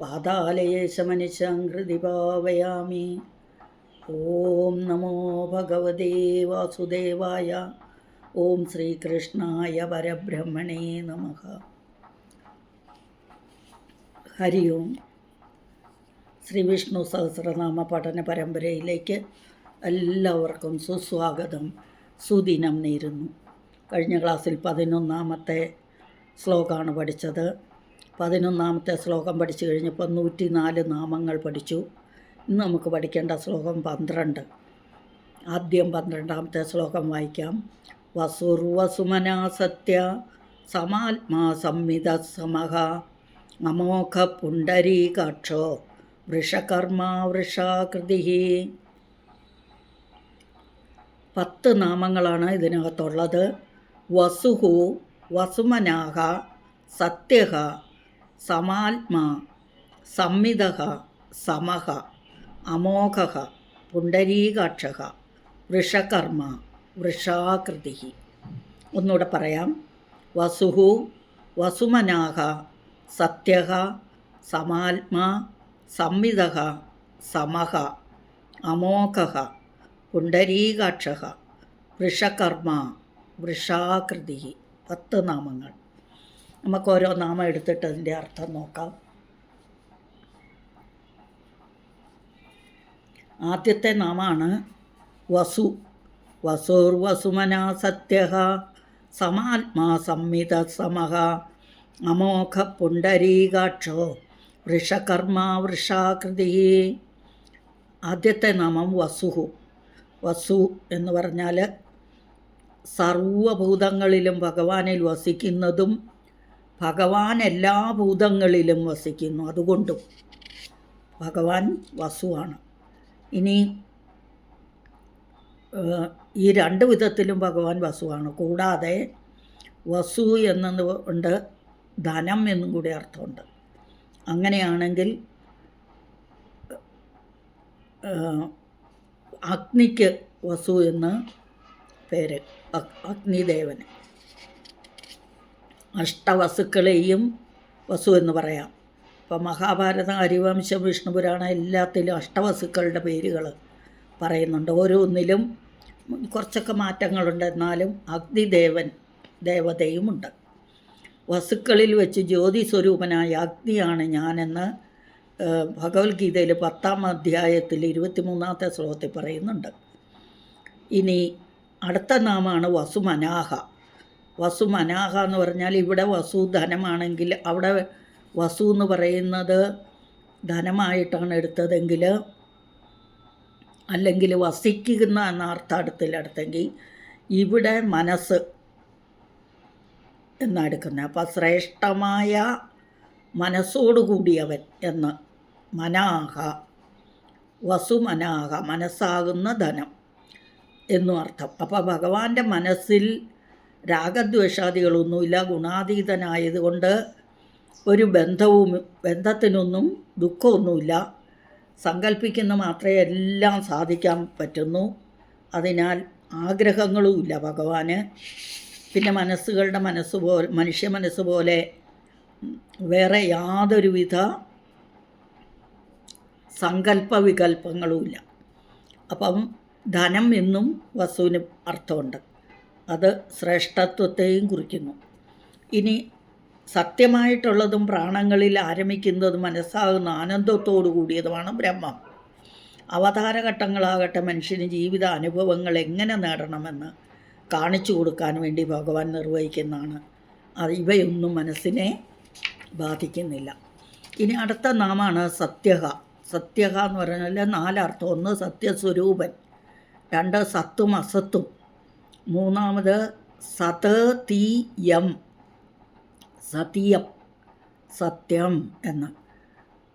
വാതാലയേശമനിശം പാവയാമി ഓം നമോ ഭഗവതേ വാസുദേവായ. ഓം ശ്രീകൃഷ്ണായ പരബ്രഹ്മണേ നമ. ഹരി ഓം. ശ്രീ വിഷ്ണു സഹസ്രനാമ പഠന പരമ്പരയിലേക്ക് എല്ലാവർക്കും സുസ്വാഗതം. സുദിനം നേരുന്നു. കഴിഞ്ഞ ക്ലാസ്സിൽ പതിനൊന്നാമത്തെ ശ്ലോകമാണ് പഠിച്ചത്. പതിനൊന്നാമത്തെ ശ്ലോകം പഠിച്ചു കഴിഞ്ഞപ്പോൾ നൂറ്റി നാല് നാമങ്ങൾ പഠിച്ചു. ഇന്ന് നമുക്ക് പഠിക്കേണ്ട ശ്ലോകം പന്ത്രണ്ട്. ആദ്യം പന്ത്രണ്ടാമത്തെ ശ്ലോകം വായിക്കാം. വസുർവസുമനാസത്യ സമാത്മാ സംവിധ സമഹ അമോഘ പുണ്ടരീകാക്ഷോ വൃഷകർമാ വൃഷാകൃതി. പത്ത് നാമങ്ങളാണ് ഇതിനകത്തുള്ളത്. വസുഹു വസുമനാഹ സത്യഹ സമാത്മാ സംവിധ സമഹ അമോഘ പുണ്ടരീകാക്ഷ വൃഷകർമ്മ വൃഷാകൃതി. ഒന്നുകൂടെ പറയാം. വസുഹു വസുമനാഹ സത്യ സമാത്മാ സംവിധ സമഹ അമോഘ പുണ്ടരീകാക്ഷ വൃഷകർമ്മ വൃഷാകൃതി. പത്ത് നാമങ്ങൾ. നമുക്ക് ഓരോ നാമം എടുത്തിട്ട് അതിന്റെ അർത്ഥം നോക്കാം. ആദ്യത്തെ നാമാണ് വസു. വസുർവസുമന സത്യ സമാത്മാ സംമിത സമഹ. അമോഘ പുണ്ടരീകാക്ഷോ വൃഷകർമ്മ വൃഷാകൃതി. ആദ്യത്തെ നാമം വസുഹു. വസു എന്ന് പറഞ്ഞാൽ സർവഭൂതങ്ങളിലും ഭഗവാനിൽ വസിക്കുന്നതും ഭഗവാൻ എല്ലാ ഭൂതങ്ങളിലും വസിക്കുന്നു അതുകൊണ്ടും ഭഗവാൻ വസുവാണ്. ഇനി ഈ രണ്ട് വിധത്തിലും ഭഗവാൻ വസുവാണ്. കൂടാതെ വസു എന്നതുകൊണ്ട് ധനം എന്നും കൂടി അർത്ഥമുണ്ട്. അങ്ങനെയാണെങ്കിൽ അഗ്നിക്ക് വസു എന്ന് പേര് അഗ്നിദേവന്. അഷ്ടവസുക്കളെയും വസു എന്ന് പറയാം. ഇപ്പം മഹാഭാരതം ഹരിവംശം വിഷ്ണുപുരാണം എല്ലാത്തിലും അഷ്ടവസുക്കളുടെ പേരുകൾ പറയുന്നുണ്ട്. ഓരോന്നിലും കുറച്ചൊക്കെ മാറ്റങ്ങളുണ്ട്. എന്നാലും അഗ്നിദേവൻ ദേവതയുമുണ്ട്. വസുക്കളിൽ വെച്ച് ജ്യോതി സ്വരൂപനായ അഗ്നിയാണ് ഞാനെന്ന് ഭഗവത്ഗീതയിൽ പത്താം അധ്യായത്തിൽ ഇരുപത്തിമൂന്നാമത്തെ ശ്ലോകത്തിൽ പറയുന്നുണ്ട്. ഇനി അടുത്ത നാമമാണ് വസുമനാഹ. വസുമനാഹ എന്ന് പറഞ്ഞാൽ ഇവിടെ വസു ധനമാണെങ്കിൽ അവിടെ വസു എന്ന് പറയുന്നത് ധനമായിട്ടാണ് എടുത്തതെങ്കിൽ അല്ലെങ്കിൽ വസിക്കുന്ന എന്ന അർത്ഥത്തിലെടുത്തെങ്കിൽ ഇവിടെ മനസ്സ് എന്നെടുക്കുന്നത് അപ്പം ശ്രേഷ്ഠമായ മനസ്സോടുകൂടിയവൻ എന്ന്. മനാഹ വസുമനാഹ മനസ്സാകുന്ന ധനം എന്നും അർത്ഥം. അപ്പോൾ ഭഗവാന്റെ മനസ്സിൽ രാഗദ്വേഷാദികളൊന്നുമില്ല. ഗുണാതീതനായതുകൊണ്ട് ഒരു ബന്ധവും ബന്ധത്തിനൊന്നും ദുഃഖമൊന്നുമില്ല. സങ്കല്പിക്കുന്ന മാത്രമേ എല്ലാം സാധിക്കാൻ പറ്റുന്നു. അതിനാൽ ആഗ്രഹങ്ങളുമില്ല ഭഗവാന്. പിന്നെ മനസ്സുകളുടെ മനസ്സ് പോലെ മനുഷ്യ മനസ്സ് പോലെ വേറെ യാതൊരുവിധ സങ്കല്പ വികല്പങ്ങളുമില്ല അപ്പം ധനം എന്നും വസുവിന് അർത്ഥമുണ്ട്. അത് ശ്രേഷ്ഠത്വത്തെയും കുറിക്കുന്നു. ഇനി സത്യമായിട്ടുള്ളതും പ്രാണങ്ങളിൽ ആരംഭിക്കുന്നതും മനസ്സാകുന്ന ആനന്ദത്തോടു കൂടിയതുമാണ് ബ്രഹ്മം. അവതാരഘട്ടങ്ങളാകട്ടെ മനുഷ്യന് ജീവിത അനുഭവങ്ങൾ എങ്ങനെ നേടണമെന്ന് കാണിച്ചു കൊടുക്കാൻ വേണ്ടി ഭഗവാൻ നിർവഹിക്കുന്നതാണ്. അത് ഇവയൊന്നും മനസ്സിനെ ബാധിക്കുന്നില്ല. ഇനി അടുത്ത നാമാണ് സത്യഹ. സത്യഹ എന്ന് പറഞ്ഞാൽ നാലർത്ഥം. ഒന്ന് സത്യസ്വരൂപൻ രണ്ട് സത്തും അസത്തും. മൂന്നാമത് സത് തീ യം സതീയം. സത്യം എന്ന്.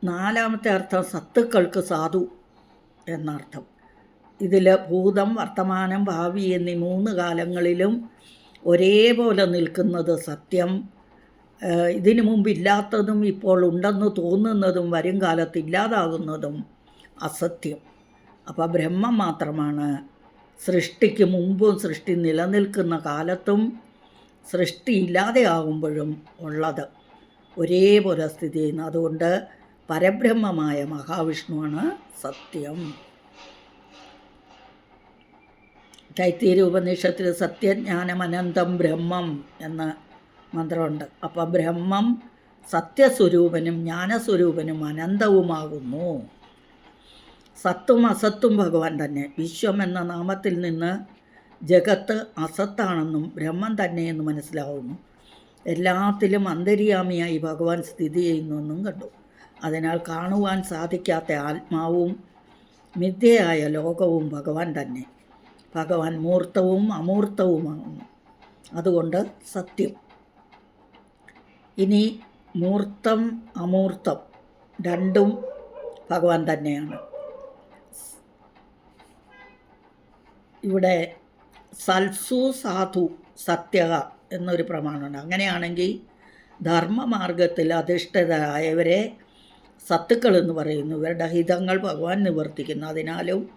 നാലാമത്തെ അർത്ഥം സത്തുക്കൾക്ക് സാധു എന്നർത്ഥം. ഇതിൽ ഭൂതം വർത്തമാനം ഭാവി എന്നീ മൂന്ന് കാലങ്ങളിലും ഒരേപോലെ നിൽക്കുന്നത് സത്യം. ഇതിനു മുമ്പ് ഇല്ലാത്തതും ഇപ്പോൾ ഉണ്ടെന്ന് തോന്നുന്നതും വരും കാലത്ത് ഇല്ലാതാകുന്നതും അസത്യം. അപ്പോൾ ബ്രഹ്മം മാത്രമാണ് സൃഷ്ടിക്ക് മുമ്പും സൃഷ്ടി നിലനിൽക്കുന്ന കാലത്തും സൃഷ്ടി ഇല്ലാതെയാകുമ്പോഴും ഉള്ളത് ഒരേപോലെ സ്ഥിതി ചെയ്യുന്നു. അതുകൊണ്ട് പരബ്രഹ്മമായ മഹാവിഷ്ണുവാണ് സത്യം. തൈത്തീര ഉപനിഷത്തിൽ സത്യജ്ഞാനം അനന്തം ബ്രഹ്മം എന്ന മന്ത്രമുണ്ട്. അപ്പം ബ്രഹ്മം സത്യസ്വരൂപനും ജ്ഞാനസ്വരൂപനും അനന്തവുമാകുന്നു. സത്തും അസത്തും ഭഗവാൻ തന്നെ. വിശ്വം എന്ന നാമത്തിൽ നിന്ന് ജഗത്ത് അസത്താണെന്നും ബ്രഹ്മം തന്നെയെന്ന് മനസ്സിലാവുന്നു. എല്ലാത്തിലും അന്തര്യാമിയായി ഭഗവാൻ സ്ഥിതി ചെയ്യുന്നുവെന്നും കണ്ടു. അതിനാൽ കാണുവാൻ സാധിക്കാത്ത ആത്മാവും മിഥ്യയായ ലോകവും ഭഗവാൻ തന്നെ. ഭഗവാൻ മൂർത്തവും അമൂർത്തവുമാകുന്നു. അതുകൊണ്ട് സത്യം. ഇനി മൂർത്തം അമൂർത്തം രണ്ടും ഭഗവാൻ തന്നെയാണ്. ഇവിടെ സൽസു സാധു സത്യക എന്നൊരു പ്രമാണമുണ്ട്. അങ്ങനെയാണെങ്കിൽ ധർമ്മമാർഗത്തിൽ അധിഷ്ഠിതരായവരെ സത്തുക്കൾ എന്ന് പറയുന്നു. ഇവരുടെ ഹിതങ്ങൾ ഭഗവാൻ നിവർത്തിക്കുന്നു. അതിനാലും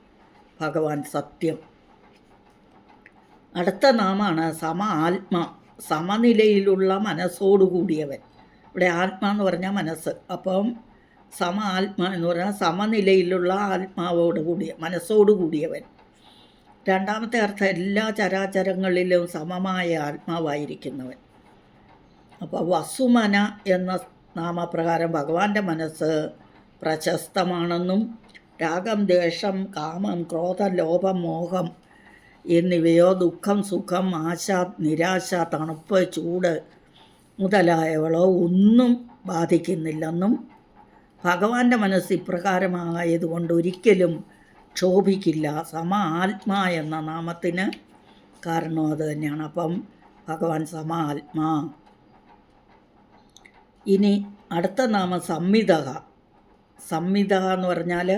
ഭഗവാൻ സത്യം. അടുത്ത നാമാണ് സമ ആത്മ സമനിലയിലുള്ള മനസ്സോടുകൂടിയവൻ ഇവിടെ ആത്മ എന്ന് പറഞ്ഞാൽ മനസ്സ്. അപ്പം സമ ആത്മ എന്ന് പറഞ്ഞാൽ സമനിലയിലുള്ള ആത്മാവോട് കൂടിയ മനസ്സോട് കൂടിയവൻ. രണ്ടാമത്തെ അർത്ഥം എല്ലാ ചരാചരങ്ങളിലും സമമായ ആത്മാവായിരിക്കുന്നവൻ. അപ്പോൾ വസുമന എന്ന നാമപ്രകാരം ഭഗവാന്റെ മനസ്സ് പ്രശസ്തമാണെന്നും രാഗം ദ്വേഷം കാമം ക്രോധം ലോഭം മോഹം എന്നിവയോ ദുഃഖം സുഖം ആശ നിരാശ തണുപ്പ് ചൂട് മുതലായവളോ ഒന്നും ബാധിക്കുന്നില്ലെന്നും ഭഗവാന്റെ മനസ്സ് ഇപ്രകാരമായതുകൊണ്ട് ഒരിക്കലും ക്ഷോഭിക്കില്ല. സമ ആത്മാ എന്ന നാമത്തിന് കാരണം അത് തന്നെയാണ്. അപ്പം ഭഗവാൻ സമ ആത്മാ ഇനി അടുത്ത നാമം സംവിധക സംവിധക എന്ന് പറഞ്ഞാൽ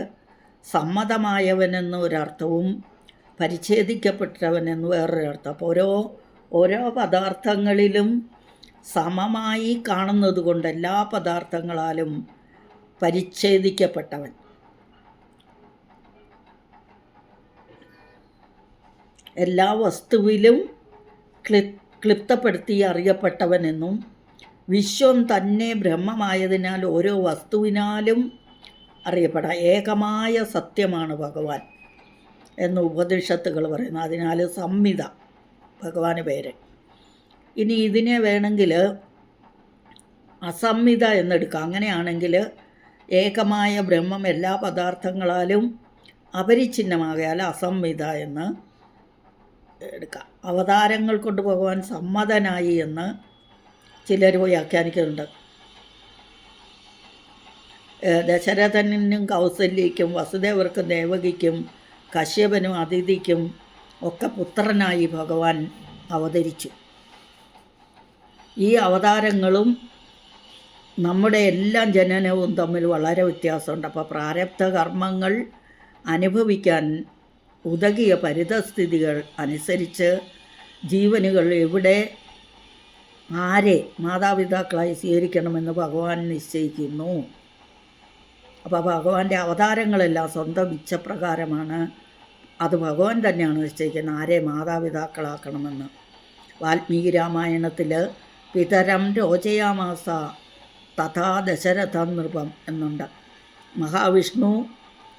സമ്മതമായവനെന്ന് ഒരർത്ഥവും പരിച്ഛേദിക്കപ്പെട്ടവനെന്ന് വേറൊരർത്ഥം അപ്പോൾ ഓരോ ഓരോ പദാർത്ഥങ്ങളിലും സമമായി കാണുന്നത് കൊണ്ട് എല്ലാ പദാർത്ഥങ്ങളാലും പരിച്ഛേദിക്കപ്പെട്ടവൻ. എല്ലാ വസ്തുവിലും ക്ലി ക്ലിപ്തപ്പെടുത്തി അറിയപ്പെട്ടവനെന്നും വിശ്വം തന്നെ ബ്രഹ്മമായതിനാൽ ഓരോ വസ്തുവിനാലും അറിയപ്പെടാം. ഏകമായ സത്യമാണ് ഭഗവാൻ എന്ന് ഉപനിഷത്തുകൾ പറയുന്നു അതിനാൽ സംഹിത ഭഗവാന് പേര്. ഇനി ഇതിനെ വേണമെങ്കിൽ അസംഹിത എന്നെടുക്കാം. അങ്ങനെയാണെങ്കിൽ ഏകമായ ബ്രഹ്മം എല്ലാ പദാർത്ഥങ്ങളാലും അപരിച്ഛിന്നമാകയാൽ അസംഹിത എന്ന് എടുക്കാം. അവതാരങ്ങൾ കൊണ്ട് ഭഗവാൻ സമ്മതനായി എന്ന് ചിലർ വ്യാഖ്യാനിക്കുന്നുണ്ട് ദശരഥനും കൗസല്യയ്ക്കും വസുദേവർക്കും ദേവകിക്കും കശ്യപനും അതിഥിക്കും ഒക്കെ പുത്രനായി ഭഗവാൻ അവതരിച്ചു. ഈ അവതാരങ്ങളും നമ്മുടെ എല്ലാം ജനനവും തമ്മിൽ വളരെ വ്യത്യാസമുണ്ട്. അപ്പോൾ പ്രാരബ്ധ കർമ്മങ്ങൾ അനുഭവിക്കാൻ ഉതകിയ പരിതസ്ഥിതികൾ അനുസരിച്ച് ജീവനുകൾ എവിടെ ആരെ മാതാപിതാക്കളായി സ്വീകരിക്കണമെന്ന് ഭഗവാൻ നിശ്ചയിക്കുന്നു. അപ്പോൾ ഭഗവാന്റെ അവതാരങ്ങളെല്ലാം സ്വന്തം ഇച്ഛപ്രകാരമാണ് അത് ഭഗവാൻ തന്നെയാണ് നിശ്ചയിക്കുന്നത്. ആരെ മാതാപിതാക്കളാക്കണമെന്ന്. വാൽമീകി രാമായണത്തിൽ പിതരം രോചയാമാസ തഥാ ദശരഥ നൃപം എന്നുണ്ട്. മഹാവിഷ്ണു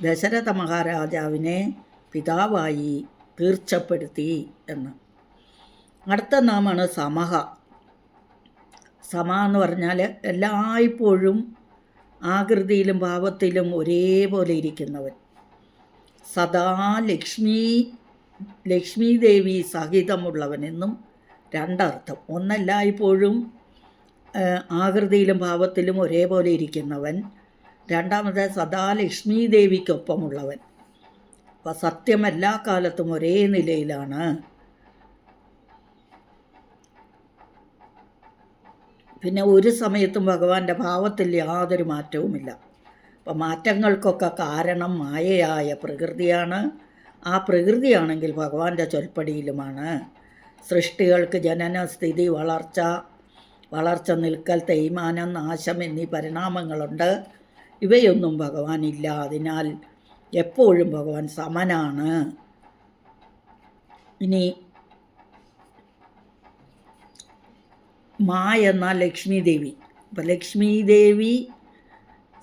ദശരഥ മഹാരാജാവിനെ പിതാവായി തീർച്ചപ്പെടുത്തി എന്ന്. അടുത്ത നാമാണ് സമഹ. സമ എന്ന് പറഞ്ഞാൽ എല്ലായ്പ്പോഴും ആകൃതിയിലും ഭാവത്തിലും ഒരേപോലെ ഇരിക്കുന്നവൻ. സദാ ലക്ഷ്മി ലക്ഷ്മി ദേവി സഹിതമുള്ളവനെന്നും രണ്ടർത്ഥം. ഒന്നെല്ലായ്പ്പോഴും ആകൃതിയിലും ഭാവത്തിലും ഒരേപോലെ ഇരിക്കുന്നവൻ. രണ്ടാമത് സദാ ലക്ഷ്മി ദേവിക്കൊപ്പമുള്ളവൻ അപ്പം സത്യം എല്ലാ കാലത്തും ഒരേ നിലയിലാണ്. പിന്നെ ഒരു സമയത്തും ഭഗവാന്റെ ഭാവത്തിൽ യാതൊരു മാറ്റവുമില്ല. അപ്പം മാറ്റങ്ങൾക്കൊക്കെ കാരണം മായയായ പ്രകൃതിയാണ്. ആ പ്രകൃതിയാണെങ്കിൽ ഭഗവാന്റെ ചൊൽപ്പടിയിലുമാണ്. സൃഷ്ടികൾക്ക് ജനന സ്ഥിതി വളർച്ച വളർച്ച നിൽക്കൽ തേയ്മാനം നാശം എന്നീ പരിണാമങ്ങളുണ്ട്. ഇവയൊന്നും ഭഗവാനില്ല. അതിനാൽ എപ്പോഴും ഭഗവാൻ സമനാണ്. ഇനി മാ എന്ന ലക്ഷ്മി ദേവി അപ്പം ലക്ഷ്മി ദേവി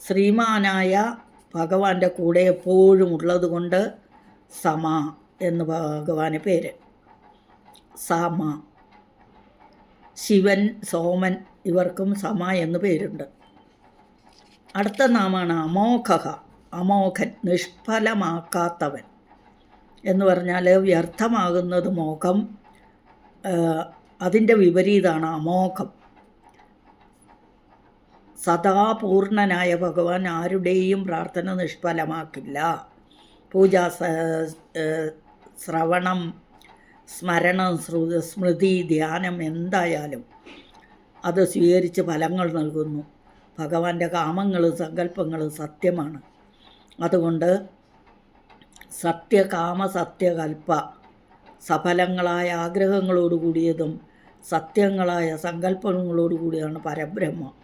ശ്രീമാനായ ഭഗവാന്റെ കൂടെ എപ്പോഴും ഉള്ളത് കൊണ്ട് സമ എന്ന് ഭഗവാന് പേര്. സമ. ശിവൻ സോമൻ ഇവർക്കും സമ എന്ന് പേരുണ്ട്. അടുത്ത നാമാണ് അമോഘ അമോഘൻ നിഷ്ഫലമാക്കാത്തവൻ എന്ന് പറഞ്ഞാൽ വ്യർത്ഥമാകുന്നത് മോഹം അതിന്റെ വിപരീതമാണ് അമോഘം. സദാപൂർണനായ ഭഗവാൻ ആരുടെയും പ്രാർത്ഥന നിഷ്ഫലമാക്കില്ല. പൂജാ ശ്രവണം സ്മരണം സ്മൃതി ധ്യാനം എന്തായാലും അത് സ്വീകരിച്ച് ഫലങ്ങൾ നൽകുന്നു. ഭഗവാന്റെ കാമങ്ങളും സങ്കല്പങ്ങളും സത്യമാണ്. അതുകൊണ്ട് സത്യകാമ സത്യകൽപ്പ സഫലങ്ങളായ ആഗ്രഹങ്ങളോട് കൂടിയതും സത്യങ്ങളായ സങ്കല്പങ്ങളോട് കൂടിയാണ് പരബ്രഹ്മം.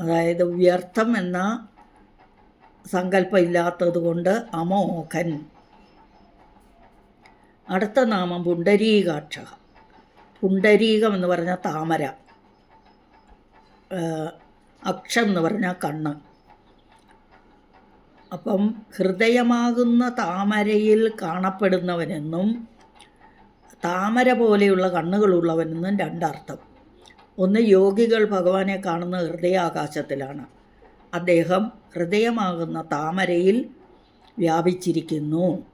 അതായത് വ്യർത്ഥം എന്ന സങ്കല്പം ഇല്ലാത്തത് കൊണ്ട് അമോഘൻ. അടുത്ത നാമം പുണ്ടരീകാക്ഷ പുണ്ടരീകം എന്ന് പറഞ്ഞാൽ താമര അക്ഷം എന്ന് പറഞ്ഞാൽ കണ്ണ്. അപ്പം ഹൃദയമാകുന്ന താമരയിൽ കാണപ്പെടുന്നവനെന്നും താമര പോലെയുള്ള കണ്ണുകളുള്ളവനെന്നും രണ്ടർത്ഥം. ഒന്ന് യോഗികൾ ഭഗവാനെ കാണുന്ന ഹൃദയാകാശത്തിലാണ്. അദ്ദേഹം ഹൃദയമാകുന്ന താമരയിൽ വ്യാപിച്ചിരിക്കുന്നു.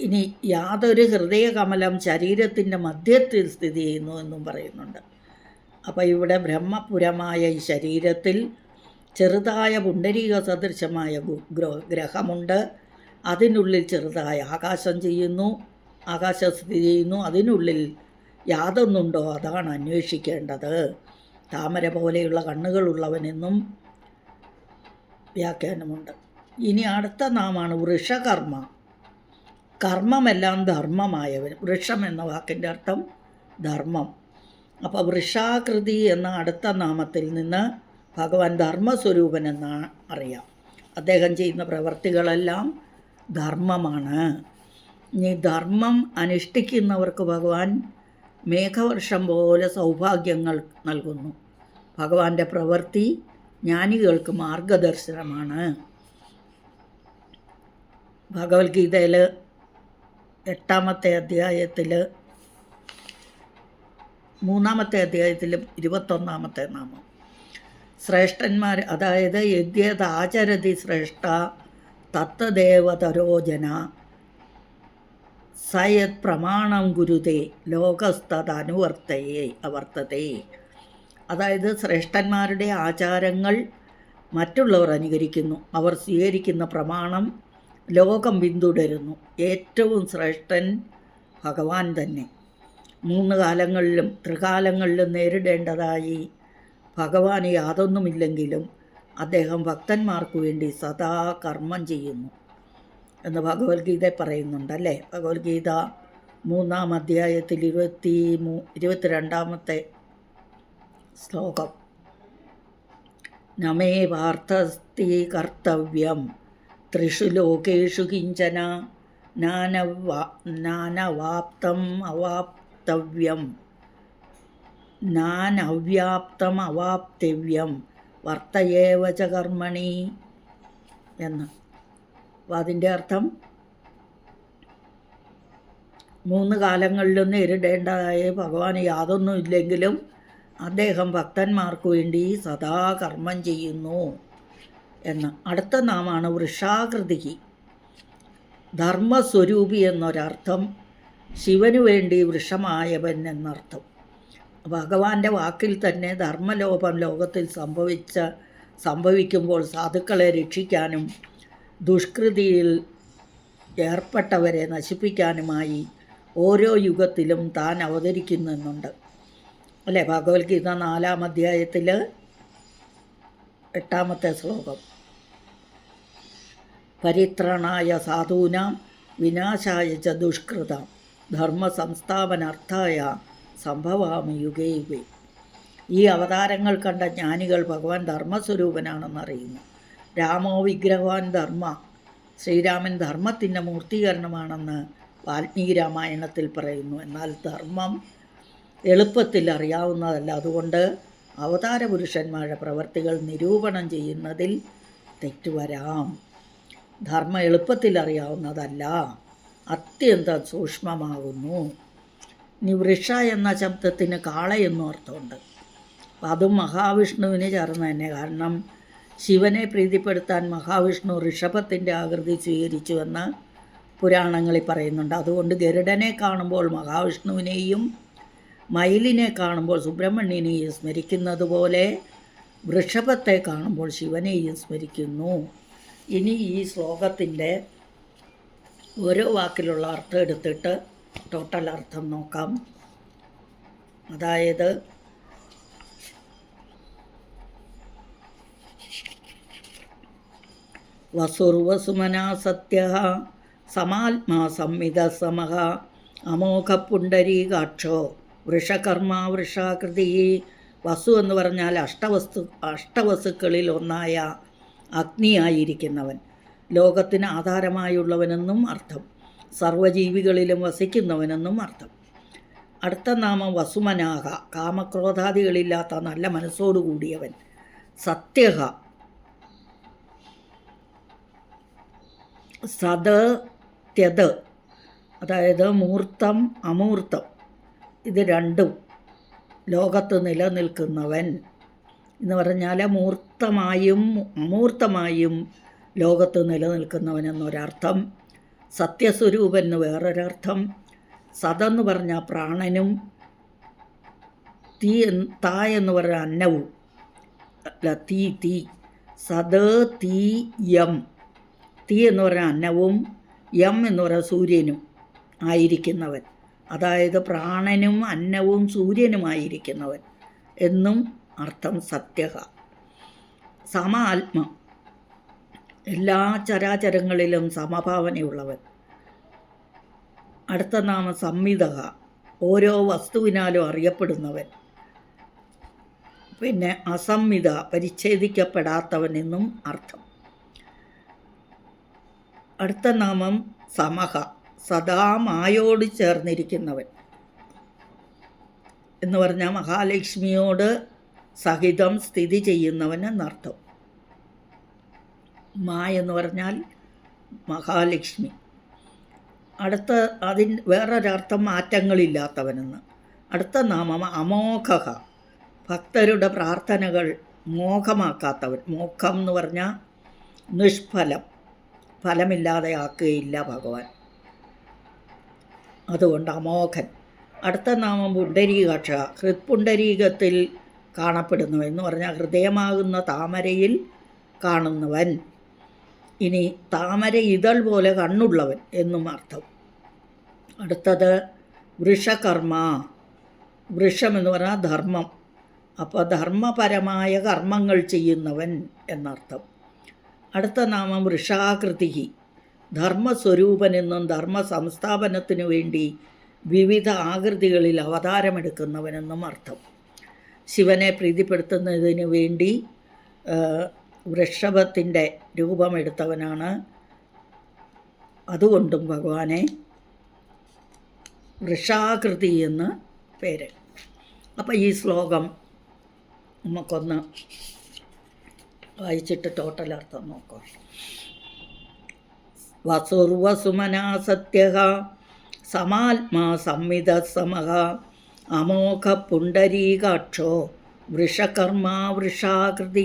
ഇനി യാതൊരു ഹൃദയകമലം ശരീരത്തിന്റെ മധ്യത്തിൽ സ്ഥിതി ചെയ്യുന്നു എന്നും പറയുന്നുണ്ട്. അപ്പോൾ ഇവിടെ ബ്രഹ്മപുരമായ ഈ ശരീരത്തിൽ ചെറുതായ പുണ്ടരീക സദൃശമായ ഗ്രഹമുണ്ട്. അതിനുള്ളിൽ ചെറുതായ ആകാശം ചെയ്യുന്നു. ആകാശം സ്ഥിതി ചെയ്യുന്നു. അതിനുള്ളിൽ യാതൊന്നുണ്ടോ? അതാണ് അന്വേഷിക്കേണ്ടത്. താമര പോലെയുള്ള കണ്ണുകളുള്ളവനെന്നും വ്യാഖ്യാനമുണ്ട്. ഇനി അടുത്ത നാമാണ് വൃഷകർമ്മ. കർമ്മമെല്ലാം ധർമ്മമായവൻ വൃക്ഷം എന്ന വാക്കിന്റെ അർത്ഥം ധർമ്മം. അപ്പോൾ വൃഷാകൃതി എന്ന അടുത്ത നാമത്തിൽ നിന്ന് ഭഗവാൻ ധർമ്മസ്വരൂപൻ എന്നാണ് അറിയാം. അദ്ദേഹം ചെയ്യുന്ന പ്രവർത്തികളെല്ലാം ധർമ്മമാണ്. ഇനി ധർമ്മം അനുഷ്ഠിക്കുന്നവർക്ക് ഭഗവാൻ മേഘവർഷം പോലെ സൗഭാഗ്യങ്ങൾ നൽകുന്നു. ഭഗവാന്റെ പ്രവൃത്തി ജ്ഞാനികൾക്ക് മാർഗദർശനമാണ്. ഭഗവത്ഗീതയിൽ എട്ടാമത്തെ അധ്യായത്തിൽ മൂന്നാമത്തെ അധ്യായത്തിലും ഇരുപത്തൊന്നാമത്തെ നാമം. ശ്രേഷ്ഠന്മാർ അതായത് യദ്യതാചരതി ശ്രേഷ്ഠ തത്തദേവതരോജന സയത് പ്രമാണം ഗുരുതേ ലോകസ്ഥതനുവർത്തയെ അവർത്തതേ. അതായത് ശ്രേഷ്ഠന്മാരുടെ ആചാരങ്ങൾ മറ്റുള്ളവർ അനുകരിക്കുന്നു. അവർ സ്വീകരിക്കുന്ന പ്രമാണം ലോകം പിന്തുടരുന്നു. ഏറ്റവും ശ്രേഷ്ഠൻ ഭഗവാൻ തന്നെ. മൂന്ന് കാലങ്ങളിലും ത്രികാലങ്ങളിലും നേരിടേണ്ടതായി ഭഗവാന് യാതൊന്നുമില്ലെങ്കിലും അദ്ദേഹം ഭക്തന്മാർക്ക് വേണ്ടി സദാ കർമ്മം ചെയ്യുന്നു എന്ന് ഭഗവത്ഗീത പറയുന്നുണ്ടല്ലേ? ഭഗവത്ഗീത മൂന്നാം അധ്യായത്തിൽ ഇരുപത്തി മൂ ഇരുപത്തിരണ്ടാമത്തെ ശ്ലോകം. നമേ വാർത്തസ്തി കർത്തവ്യം ത്രിഷു ലോകേഷു കിഞ്ചന നാനവാ നാനവാപ്തം അവാപ്തവ്യം. നാനവ്യാപ്തം അവാപ്തവ്യം വർത്തയേവച കർമ്മണി എന്ന്. അപ്പോൾ അതിന്റെ അർത്ഥം മൂന്ന് കാലങ്ങളിലും നേരിടേണ്ടതായ ഭഗവാന് യാതൊന്നും ഇല്ലെങ്കിലും അദ്ദേഹം ഭക്തന്മാർക്ക് വേണ്ടി സദാ കർമ്മം ചെയ്യുന്നു എന്ന്. അടുത്ത നാമാണ് വൃഷാകൃതി ധർമ്മസ്വരൂപി എന്നൊരർത്ഥം ശിവനു വേണ്ടി വൃഷമായവൻ എന്നർത്ഥം. ഭഗവാന്റെ വാക്കിൽ തന്നെ ധർമ്മലോപം ലോകത്തിൽ സംഭവിച്ച സംഭവിക്കുമ്പോൾ സാധുക്കളെ രക്ഷിക്കാനും ദുഷ്കൃതിയിൽ ഏർപ്പെട്ടവരെ നശിപ്പിക്കാനുമായി ഓരോ യുഗത്തിലും താൻ അവതരിക്കുന്നുണ്ട്. അല്ലേ? ഭഗവത്ഗീത നാലാം അധ്യായത്തിൽ എട്ടാമത്തെ ശ്ലോകം. പരിത്രണായ സാധൂനാം വിനാശായ ച ദുഷ്കൃതം. ധർമ്മ സംസ്ഥാപനാർത്ഥായ സംഭവാമി യുഗേ യുഗേ ഈ അവതാരങ്ങൾ കണ്ട ജ്ഞാനികൾ ഭഗവാൻ ധർമ്മസ്വരൂപനാണെന്നറിയുന്നു. രാമോ വിഗ്രഹവാൻ ധർമ്മ ശ്രീരാമൻ ധർമ്മത്തിന്റെ മൂർത്തീകരണമാണെന്ന് വാൽമീകി രാമായണത്തിൽ പറയുന്നു. എന്നാൽ ധർമ്മം എളുപ്പത്തിൽ അറിയാവുന്നതല്ല. അതുകൊണ്ട് അവതാര പുരുഷന്മാരുടെ പ്രവർത്തികൾ നിരൂപണം ചെയ്യുന്നതിൽ തെറ്റുവരാം ധർമ്മം എളുപ്പത്തിൽ അറിയാവുന്നതല്ല. അത്യന്തം സൂക്ഷ്മമാകുന്നു. ഇനി വൃഷ എന്ന ശബ്ദത്തിന് കാള എന്നും അർത്ഥമുണ്ട്. അപ്പം അതും മഹാവിഷ്ണുവിന് ചേർന്ന് തന്നെ. കാരണം ശിവനെ പ്രീതിപ്പെടുത്താൻ മഹാവിഷ്ണു ഋഷഭത്തിന്റെ ആകൃതി സ്വീകരിച്ചുവെന്ന് പുരാണങ്ങളിൽ പറയുന്നുണ്ട്. അതുകൊണ്ട് ഗരുഡനെ കാണുമ്പോൾ മഹാവിഷ്ണുവിനെയും മയിലിനെ കാണുമ്പോൾ സുബ്രഹ്മണ്യനെയും സ്മരിക്കുന്നത് പോലെ വൃഷഭത്തെ കാണുമ്പോൾ ശിവനെയും സ്മരിക്കുന്നു. ഇനി ഈ ശ്ലോകത്തിന്റെ ഓരോ വാക്കിലുള്ള അർത്ഥം എടുത്തിട്ട് ടോട്ടൽ അർത്ഥം നോക്കാം. അതായത് വസുർവസുമനാ സത്യ സമാത്മാ സംവിധ സമഹ അമോഘ പുണ്ടരീകാക്ഷോ വൃഷകർമ്മ വൃഷാകൃതി വസു എന്ന് പറഞ്ഞാൽ അഷ്ടവസ്തു അഷ്ടവസ്തുക്കളിൽ ഒന്നായ അഗ്നിയായിരിക്കുന്നവൻ. ലോകത്തിന് ആധാരമായുള്ളവനെന്നും അർത്ഥം. സർവജീവികളിലും വസിക്കുന്നവനെന്നും അർത്ഥം. അടുത്ത നാമം വസുമനാഹ. കാമക്രോധാദികളില്ലാത്ത നല്ല മനസ്സോടുകൂടിയവൻ സത്യഹ. സത് ത്യത് അതായത് മൂർത്തം അമൂർത്തം. ഇത് രണ്ടും ലോകത്ത് നിലനിൽക്കുന്നവൻ. എന്ന് പറഞ്ഞാൽ മൂർത്തമായും അമൂർത്തമായും ലോകത്ത് നിലനിൽക്കുന്നവൻ എന്നൊരർത്ഥം. സത്യസ്വരൂപൻ എന്ന് വേറൊരർത്ഥം. സതെന്ന് പറഞ്ഞാൽ പ്രാണനും തീ താ എന്ന് പറഞ്ഞ അന്നവും. അല്ല തീ തീ. സത് തീ യം. തീ എന്ന് പറഞ്ഞ അന്നവും യം എന്ന് പറഞ്ഞ സൂര്യനും ആയിരിക്കുന്നവൻ. അതായത് പ്രാണനും അന്നവും സൂര്യനുമായിരിക്കുന്നവൻ എന്നും അർത്ഥം സത്യഹ. സമ ആത്മ എല്ലാ ചരാചരങ്ങളിലും സമഭാവനയുള്ളവൻ. അടുത്ത നാമം സംവിധക ഓരോ വസ്തുവിനാലും അറിയപ്പെടുന്നവൻ. പിന്നെ അസംവിധ പരിച്ഛേദിക്കപ്പെടാത്തവൻ എന്നും അർത്ഥം. അടുത്ത നാമം സമഹ. സദാ മായോട് ചേർന്നിരിക്കുന്നവൻ. എന്ന് പറഞ്ഞാൽ മഹാലക്ഷ്മിയോട് സഹിതം സ്ഥിതി ചെയ്യുന്നവൻ എന്നർത്ഥം. മാ എന്ന് പറഞ്ഞാൽ മഹാലക്ഷ്മി. അടുത്ത അതിൻ വേറൊരർത്ഥം മാറ്റങ്ങളില്ലാത്തവനെന്ന്. അടുത്ത നാമം അമോഘ ഭക്തരുടെ പ്രാർത്ഥനകൾ മോഹമാക്കാത്തവൻ. മോഖം എന്ന് പറഞ്ഞാൽ നിഷ്ഫലം. ഫലമില്ലാതെ ആക്കുകയില്ല ഭഗവാൻ. അതുകൊണ്ട് അമോഘൻ. അടുത്ത നാമം പുണ്ടരീകാക്ഷ ഹൃത്പുണ്ടരീകത്തിൽ കാണപ്പെടുന്നു എന്ന് പറഞ്ഞാൽ ഹൃദയമാകുന്ന താമരയിൽ കാണുന്നവൻ. ഇനി താമര ഇതൾ പോലെ കണ്ണുള്ളവൻ എന്നും അർത്ഥം. അടുത്തത് വൃഷകർമ്മ. വൃഷം എന്ന് പറഞ്ഞാൽ ധർമ്മം. അപ്പോൾ ധർമ്മപരമായ കർമ്മങ്ങൾ ചെയ്യുന്നവൻ എന്നർത്ഥം. അടുത്ത നാമം വൃഷാകൃതി ധർമ്മസ്വരൂപനെന്നും ധർമ്മ സംസ്ഥാപനത്തിനു വേണ്ടി വിവിധ ആകൃതികളിൽ അവതാരമെടുക്കുന്നവനെന്നും അർത്ഥം. ശിവനെ പ്രീതിപ്പെടുത്തുന്നതിന് വേണ്ടി വൃഷഭത്തിന്റെ രൂപമെടുത്തവനാണ് അതുകൊണ്ടും ഭഗവാനെ വൃഷാകൃതി എന്ന് പേര്. അപ്പോൾ ഈ ശ്ലോകം നമുക്കൊന്ന് വായിച്ചിട്ട് ടോട്ടൽ അർത്ഥം നോക്കാം. വസുർവസുമനാ സത്യ സമാത്മാ സംവിധ സമഹ അമോഘ പുണ്ടരീകാക്ഷോ വൃഷകർമാ വൃഷാകൃതി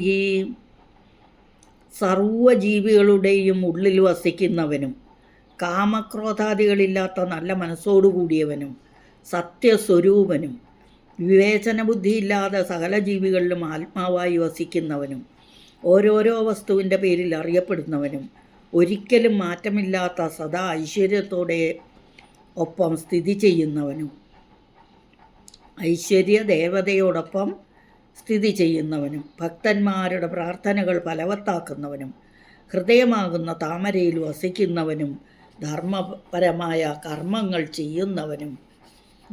സർവജീവികളുടെയും ഉള്ളിൽ വസിക്കുന്നവനും കാമക്രോധാദികളില്ലാത്ത നല്ല മനസ്സോടുകൂടിയവനും സത്യസ്വരൂപനും വിവേചന ബുദ്ധിയില്ലാതെ സകല ജീവികളിലും ആത്മാവായി വസിക്കുന്നവനും ഓരോരോ വസ്തുവിന്റെ പേരിൽ അറിയപ്പെടുന്നവനും ഒരിക്കലും മാറ്റമില്ലാത്ത സദാ ഐശ്വര്യത്തോടെ ഒപ്പം സ്ഥിതി ചെയ്യുന്നവനും. ഐശ്വര്യ ദേവതയോടൊപ്പം സ്ഥിതി ചെയ്യുന്നവനും ഭക്തന്മാരുടെ പ്രാർത്ഥനകൾ ഫലവത്താക്കുന്നവനും ഹൃദയമാകുന്ന താമരയിൽ വസിക്കുന്നവനും ധർമ്മപരമായ കർമ്മങ്ങൾ ചെയ്യുന്നവനും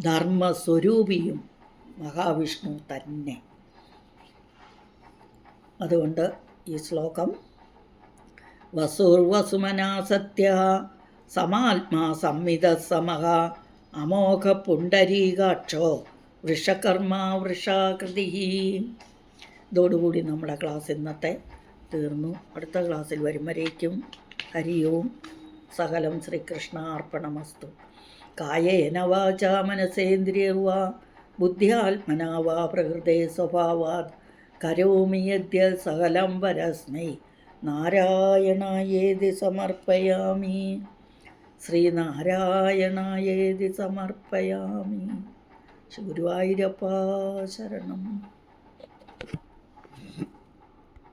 ധർമ്മസ്വരൂപിയും മഹാവിഷ്ണു തന്നെ. അതുകൊണ്ട് ഈ ശ്ലോകം വസുർവസുമനാ സത്യ സമാത്മാ സംവിധ സമഹ അമോഘ പുണ്ടരീകാക്ഷോ വൃഷകർമ്മ വൃഷാകൃതി. ഇതോടുകൂടി നമ്മുടെ ക്ലാസ് ഇന്നത്തെ തീർന്നു. അടുത്ത ക്ലാസ്സിൽ വരുമ്പോഴേക്കും ഹരിയോം സകലം ശ്രീകൃഷ്ണ അർപ്പണമസ്തു കായേന വാച മനസേന്ദ്രിയർവാ ബുദ്ധ്യാത്മനാ വാ പ്രകൃതേ സ്വഭാവാത്. കരോമി യദ്യ സകലം വരസ്മൈ നാരായണായേതി സമർപ്പയാമി. ശ്രീനാരായണായേതി സമർപ്പയാമി. ഗുരുവായൂരപ്പ ശരണം.